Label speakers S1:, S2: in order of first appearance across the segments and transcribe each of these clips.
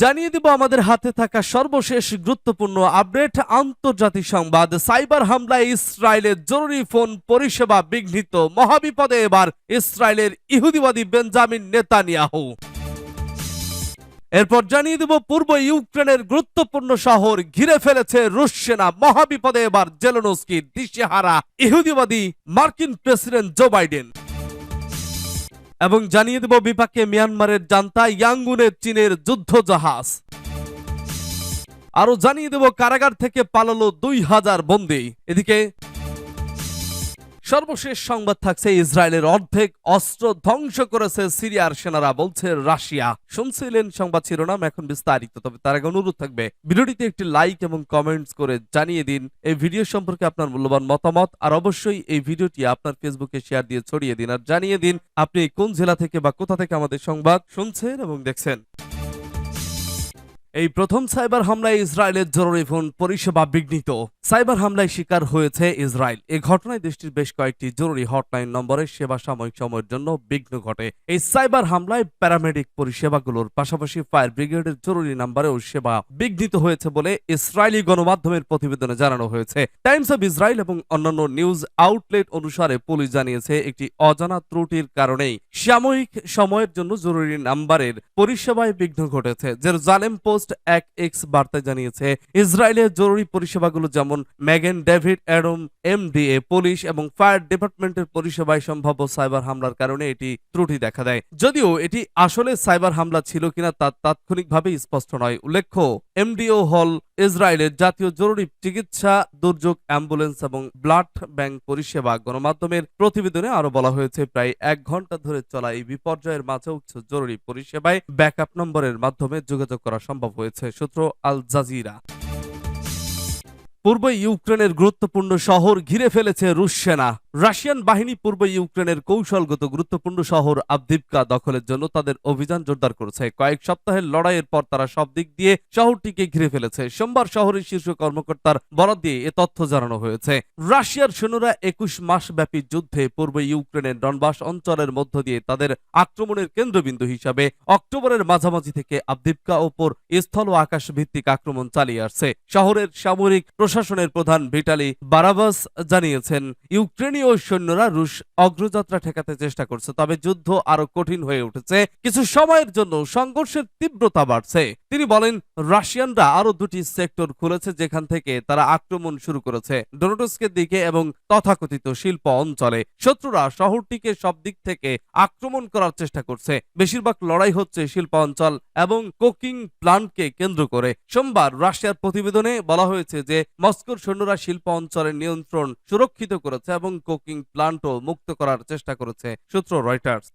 S1: জানিয়ে দিব আমাদের হাতে থাকা সর্বশেষ গুরুত্বপূর্ণ আপডেট, আন্তর্জাতিক সংবাদ। সাইবার হামলায় ইসরায়েলের জরুরি ফোন পরিষেবা বিঘ্নিত। মহাবিপদে এবার ইসরায়েলের ইহুদিবাদী বেঞ্জামিন নেতানিয়াহু। এরপর জানিয়ে দেব, পূর্ব ইউক্রেনের গুরুত্বপূর্ণ শহর ঘিরে ফেলেছে রুশ সেনা। মহাবিপদে এবার জেলোনস্কি দিশেহারা ইহুদিবাদী মার্কিন প্রেসিডেন্ট জো বাইডেন। এবং জানিয়ে দেব বিপাকে মিয়ানমারের জান্তা ইয়াঙ্গুনের চীনের যুদ্ধ জাহাজ। আরও জানিয়ে দেব কারাগার থেকে পালালো দুই হাজার বন্দী। এদিকে সর্বশেষ সংবাদ থাকছে, ইসরায়েলের অর্ধেক অস্ত্র ধ্বংস করেছে সিরিয়ার সেনারা, বলছে রাশিয়া। শুনছিলেন সংবাদ শিরোনাম, এখন বিস্তারিত। তবে তার আগে অনুরোধ থাকবে, ভিডিওটিতে একটি লাইক এবং কমেন্টস করে জানিয়ে দিন। এই ভিডিও সম্পর্কে আপনার মূল্যবান মতামত, আর অবশ্যই এই ভিডিওটি আপনার ফেসবুকে শেয়ার দিয়ে ছড়িয়ে দিন, আর জানিয়ে দিন আপনি কোন জেলা থেকে বা কোথা থেকে আমাদের সংবাদ শুনছেন এবং দেখছেন। এই প্রথম সাইবার হামলায় ইসরায়েলের জরুরি ফোন পরিষেবা বিঘ্নিত। সাইবার হামলায় শিকার হয়েছে ইসরায়েল। এ ঘটনায় দেশটির বেশ কয়েকটি জরুরি হটলাইন নম্বরের সেবা সাময়িক সময়ের জন্য বিঘ্ন ঘটে। এই সাইবার হামলায় প্যারামেডিক পরিষেবাগুলোর পাশাপাশি ফায়ার ব্রিগেডের জরুরি নাম্বারেও সেবা বিঘ্নিত হয়েছে বলে ইসরায়েলি গণমাধ্যমের প্রতিবেদনে জানানো হয়েছে। টাইমস অব ইসরায়েল এবং অন্যান্য নিউজ আউটলেট অনুসারে পুলিশ জানিয়েছে, একটি অজানা ত্রুটির কারণেই সাময়িক সময়ের জন্য জরুরি নাম্বারের পরিষেবায় বিঘ্ন ঘটেছে। জেরুজালেম পোস্ট এক এক্স বার্তায় জানিয়েছে, ইসরায়েলের জরুরি পরিষেবাগুলো যেমন Magen David Adom, MDA, police এবং ফায়ার ডিপার্টমেন্টের পরিষেবায় সম্ভাব্য সাইবার হামলার কারণে এটি ত্রুটি দেখা দেয়। যদিও এটি আসলে সাইবার হামলা ছিল কিনা তা তাৎক্ষণিকভাবে স্পষ্ট নয়। উল্লেখ্য, এমডিও হল ইসরায়েলের জাতীয় জরুরি চিকিৎসা, দুর্যোগ, অ্যাম্বুলেন্স এবং ব্লাড ব্যাংক পরিষেবা গণমাধ্যমের প্রতিবেদনে আরও বলা হয়েছে, প্রায় এক ঘণ্টা ধরে চলা এই বিপর্যয়ের মাঝে উচ্চ জরুরি পরিষেবায় ব্যাকআপ নম্বরের মাধ্যমে যোগাযোগ করা সম্ভব হয়েছে, সূত্র আল জাজিরা। পূর্ব ইউক্রেনের গুরুত্বপূর্ণ শহর ঘিরে ফেলেছে রুশ সেনা। রাশিয়ান বাহিনী পূর্ব ইউক্রেনের কৌশলগত গুরুত্বপূর্ণ শহর আবদিপকা দখলের জন্য তাদের অভিযান জোরদার করেছে। কয়েক সপ্তাহের লড়াইয়ের পর তারা সব দিক দিয়ে শহরটিকে ঘিরে ফেলেছে। সোমবার শহরের শীর্ষ কর্মকর্তার বরাদ দিয়ে এ তথ্য জানানো হয়েছে। রাশিয়ার সৈন্যরা একুশ মাস ব্যাপী যুদ্ধে পূর্ব ইউক্রেনের ডনবাস অঞ্চলের মধ্য দিয়ে তাদের আক্রমণের কেন্দ্রবিন্দু হিসাবে অক্টোবরের মাঝামাঝি থেকে আবদিপকা ওপর স্থল ও আকাশ ভিত্তিক আক্রমণ চালিয়ে আসছে। শহরের সামরিক প্রশাসনের প্রধান ভিটালি বারাবাস জানিয়েছেন, ইউক্রেনীয় সৈন্যরা রুশ অগ্রযাত্রা ঠেকাতে চেষ্টা করছে, তবে যুদ্ধ আরও কঠিন হয়ে উঠেছে। কিছু সময়ের জন্য সংঘর্ষের তীব্রতা বাড়ছে। তিনি বলেন, রাশিয়ানরা আরও দুটি সেক্টর খুলেছে যেখান থেকে তারা আক্রমণ শুরু করেছে, ডোনোটস্কের দিকে এবং তথাকথিত শিল্প অঞ্চলে। শত্রুরা শহরটিকে সব দিক থেকে আক্রমণ করার চেষ্টা করছে। বেশিরভাগ লড়াই হচ্ছে শিল্প অঞ্চল এবং কোকিং প্লান্টকে কেন্দ্র করে। সোমবার রাশিয়ার প্রতিবেদনে বলা হয়েছে যে, মস্কোর সৈন্যরা শিল্প অঞ্চলের নিয়ন্ত্রণ সুরক্ষিত করেছে এবং কোকিং প্লান্টও মুক্ত করার চেষ্টা করেছে সূত্র রয়টার্স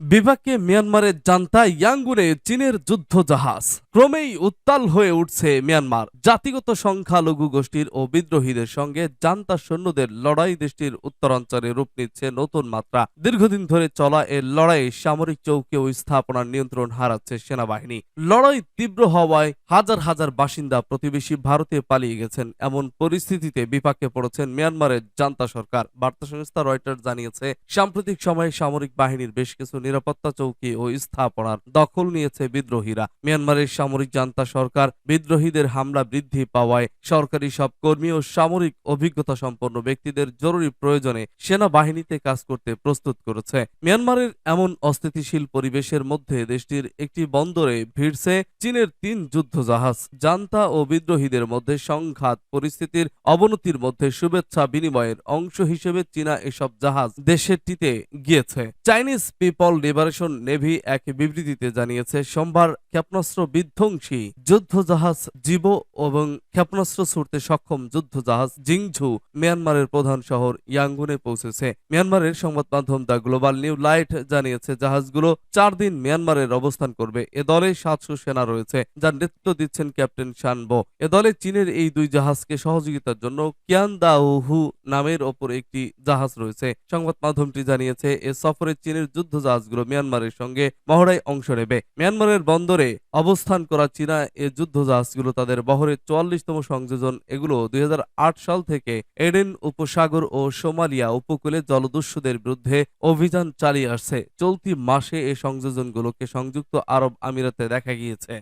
S1: বিভাগকে মিয়ানমারের জান্তা ইয়াঙ্গুনে চীনের যুদ্ধ জাহাজ ক্রমেই উত্তাল হয়ে উঠছে মিয়ানমার। জাতিগত সংখ্যালঘু গোষ্ঠীর ও বিদ্রোহীদের সঙ্গে জান্তা সৈন্যদের লড়াই দেশটির উত্তরাঞ্চলে রূপ নিচ্ছে নতুন মাত্রা। দীর্ঘদিন ধরে চলা এ লড়াইয়ে সামরিক চৌকি ও স্থাপনার নিয়ন্ত্রণ হারাচ্ছে সেনাবাহিনী। লড়াই তীব্র হওয়ায় হাজার হাজার বাসিন্দা প্রতিবেশী ভারতে পালিয়ে গেছেন। এমন পরিস্থিতিতে বিপাকে পড়েছেন মিয়ানমারের জান্তা সরকার। বার্তা সংস্থা রয়টার জানিয়েছে, সাম্প্রতিক সময়ে সামরিক বাহিনীর বেশ কিছু নিরাপত্তা চৌকি ও স্থাপনার দখল নিয়েছে বিদ্রোহীরা। মিয়ানমারের সামরিক জান্তা সরকার বিদ্রোহীদের হামলা বৃদ্ধি পাওয়ায় সরকারি সব কর্মী ও সামরিক অভিজ্ঞতা সম্পন্ন ব্যক্তিদের জরুরি প্রয়োজনে সেনাবাহিনীতে কাজ করতে প্রস্তুত করেছে। মিয়ানমারের এমন অস্থিতিশীল পরিবেশের মধ্যে দেশটির একটি বন্দরে ভিড়ছে চীনের তিন যুদ্ধ জাহাজ জান্তা ও বিদ্রোহীদের মধ্যে সংঘাত পরিস্থিতির অবনতির মধ্যে শুভেচ্ছা বিনিময়ের অংশ হিসেবে চীনা এসব জাহাজ দেশটিতে গিয়েছে। চাইনিজ পিপল লিবারেশন নেভি এক বিবৃতিতে জানিয়েছে, সোমবার ক্ষেপণাস্ত্র বিধ্বংসী যুদ্ধ জাহাজ জিবো এবং ক্ষেপণাস্ত্র ছুটতে সক্ষম যুদ্ধ জাহাজ জিংঝু মিয়ানমারের প্রধান শহর ইয়াঙ্গুনে পৌঁছেছে। মিয়ানমারের সংবাদ মাধ্যম দ্য গ্লোবাল নিউ লাইট জানিয়েছে, জাহাজগুলো চার দিন মিয়ানমারের অবস্থান করবে। এ দলে সাতশো সেনা রয়েছে যার নেতৃত্ব দিচ্ছেন ক্যাপ্টেন শানবো এ দলে চীনের এই দুই জাহাজকে সহযোগিতার জন্য কিয়ান দাউহু নামের ওপর একটি জাহাজ রয়েছে। সংবাদ মাধ্যমটি জানিয়েছে, এ সফরে চীনের যুদ্ধ জাহাজ জাহাজগুলো মিয়ানমারের সঙ্গে মহড়ায় অংশ নেবে। মিয়ানমারের বন্দরে অবস্থান করা চীনা এ যুদ্ধ জাহাজগুলো তাদের বহরের চুয়াল্লিশতম সংযোজন। এগুলো দুই হাজার আট সাল থেকে এডেন উপসাগর ও সোমালিয়া উপকূলে জলদস্যুদের বিরুদ্ধে অভিযান চালিয়ে আসছে। চলতি মাসে এ সংযোজনগুলোকে সংযুক্ত আরব আমিরাতে দেখা গিয়েছে।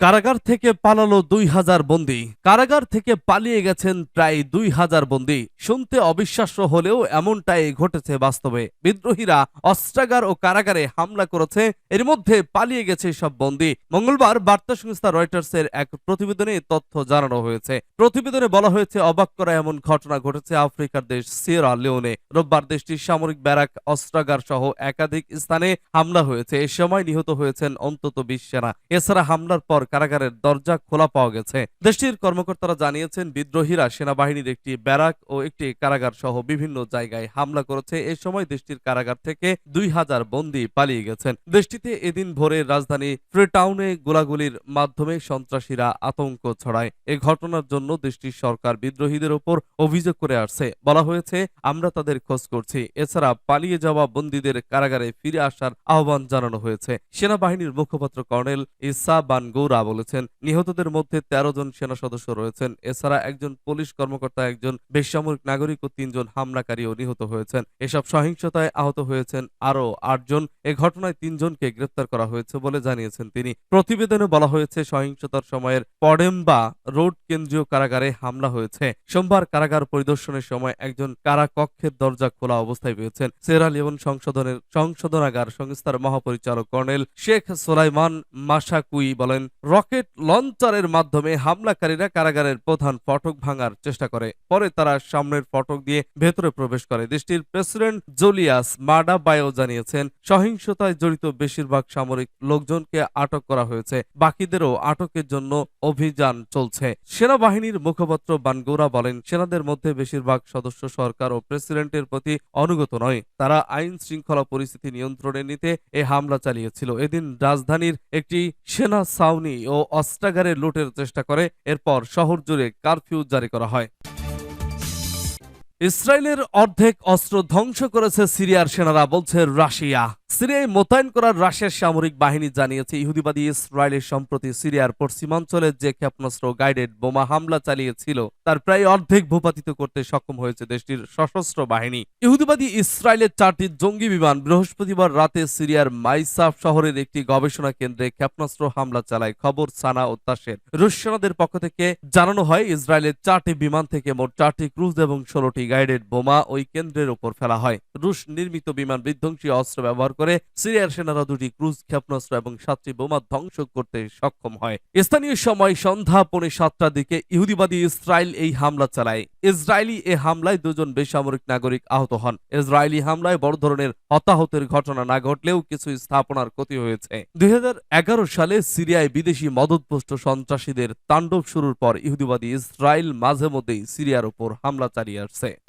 S1: কারাগার থেকে পালালো দুই হাজার বন্দী। কারাগার থেকে পালিয়ে গেছেন প্রায় দুই হাজার বন্দী। শুনতে অবিশ্বাস্য হলেও এমনটাই ঘটেছে বাস্তবে। বিদ্রোহীরা অস্ত্রাগার ও কারাগারে হামলা করেছে, এর মধ্যে পালিয়ে গেছে সব বন্দী। মঙ্গলবার বার্তা সংস্থা রয়টার্সের এক প্রতিবেদনে তথ্য জানানো হয়েছে। প্রতিবেদনে বলা হয়েছে, অবাক করা এমন ঘটনা ঘটেছে আফ্রিকার দেশ সিয়েরা লিওনে। রোববার দেশটির সামরিক ব্যারাক অস্ত্রাগার সহ একাধিক স্থানে হামলা হয়েছে। এ সময় নিহত হয়েছেন অন্তত বিশ সেনা। এছাড়া হামলার পর কারাগারের দরজা খোলা পাওয়া গেছে। দেশটির কর্মকর্তারা জানিয়েছেন, বিদ্রোহীরা সেনাবাহিনীর একটি ব্যারাক ও একটি কারাগার সহ বিভিন্ন জায়গায় হামলা করেছে। এ সময় দেশটির কারাগার থেকে দুই হাজার বন্দী পালিয়ে গেছেন। দেশটিতে এদিন ভোরে রাজধানী ফ্রিটাউনে গোলাগুলির মাধ্যমে সন্ত্রাসীরা আতঙ্ক ছড়ায়। এ ঘটনার জন্য দেশটির সরকার বিদ্রোহীদের ওপর অভিযোগ করে আসছে। বলা হয়েছে, আমরা তাদের খোঁজ করছি। এছাড়া পালিয়ে যাওয়া বন্দীদের কারাগারে ফিরে আসার আহ্বান জানানো হয়েছে। সেনাবাহিনীর মুখপাত্র কর্নেল ইসা বানগৌরা বলেছেন, নিহতদের মধ্যে তেরো জন সেনা সদস্য রয়েছেন। এছাড়া একজন পুলিশ কর্মকর্তা, একজন বেসামরিক নাগরিক ও তিনজন হামলাকারীও নিহত হয়েছেন। এসব সহিংসতায় আহত হয়েছেন আরও আটজন এ ঘটনায় তিনজনকে গ্রেপ্তার করা হয়েছে বলে জানিয়েছেন তিনি। প্রতিবেদনে বলা হয়েছে, সহিংসতার সময়ের পডেম্বা রোড কেন্দ্রীয় কারাগারে হামলা হয়েছে। সোমবার কারাগার পরিদর্শনের সময় একজন কারা কক্ষের দরজা খোলা অবস্থায় পেয়েছেন। সেরা লিওন সংশোধনের সংশোধনাগার সংস্থার মহাপরিচালক কর্নেল শেখ সোলাইমান মাসাকুই বলেন রকেট লঞ্চারের মাধ্যমে হামলাকারীরা কারাগারের প্রধান ফটক ভাঙার চেষ্টা করে। পরে তারা সামনের ফটক দিয়ে ভেতরে প্রবেশ করে। দেশটির প্রেসিডেন্ট জুলিয়াস মাডা বায়ো জানিয়েছেন, সহিংসতায় জড়িত বেশিরভাগ সামরিক লোকজনকে আটক করা হয়েছে। বাকিদেরও আটকের জন্য অভিযান চলছে। সেনাবাহিনীর মুখপাত্র বানগৌরা বলেন, সেনাদের মধ্যে বেশিরভাগ সদস্য সরকার ও প্রেসিডেন্টের প্রতি অনুগত নয়। তারা আইন শৃঙ্খলা পরিস্থিতি নিয়ন্ত্রণে নিতে এ হামলা চালিয়েছিল। এদিন রাজধানীর একটি সেনা ছাউনি ও অস্ত্রাগারে লুটের চেষ্টা করে। এরপর শহর জুড়ে কারফিউ জারি করা হয়। ইসরায়েলের অর্ধেক অস্ত্র ধ্বংস করেছে সিরিয়ার সেনারা, বলছে রাশিয়া। সিরিয়ায় মোতায়েন করার রাশিয়ার সামরিক বাহিনী জানিয়েছে, ইহুদিবাদী ইসরায়েলের সম্প্রতি সিরিয়ার পশ্চিমাঞ্চলে যে ক্ষেপণাস্ত্র, গাইডেড বোমা হামলা চালিয়েছিল, তার প্রায় অর্ধেক ভূপাতিত করতে সক্ষম হয়েছে দেশটির সশস্ত্র বাহিনী। ইহুদিবাদী ইসরায়েলের চারটি জঙ্গি বিমান বৃহস্পতিবার রাতে সিরিয়ার মাইসাফ শহরের একটি গবেষণা কেন্দ্রে ক্ষেপণাস্ত্র হামলা চালায়। খবর সানা ও তাসের। রুশ পক্ষ থেকে জানানো হয়, ইসরায়েলের চারটি বিমান থেকে মোট চারটি ক্রুজ এবং ষোলোটি গাইডেড বোমা ওই কেন্দ্রের উপর ফেলা হয়। রুশ নির্মিত বিমান বিধ্বংসী অস্ত্র ব্যবহার করে সিরিয়ার সেনারা দুটি ক্রুজ ক্ষেপণাস্ত্র এবং সাতটি বোমা ধ্বংস করতে সক্ষম হয়। স্থানীয় সময় সন্ধ্যা পৌনে সাতটার দিকে ইহুদিবাদী ইসরায়েল এই হামলা চালায়। ইসরায়েলি এ হামলায় দুজন বেসামরিক নাগরিক আহত হন। ইসরায়েলি হামলায় বড় ধরনের হতাহতের ঘটনা না ঘটলেও কিছু স্থাপনার ক্ষতি হয়েছে। দুই হাজার এগারো সালে সিরিয়ায় বিদেশি মদতপুষ্ট সন্ত্রাসীদের তাণ্ডব শুরুর পর ইহুদিবাদী ইসরায়েল মাঝে মধ্যেই সিরিয়ার উপর হামলা চালিয়ে আসছে।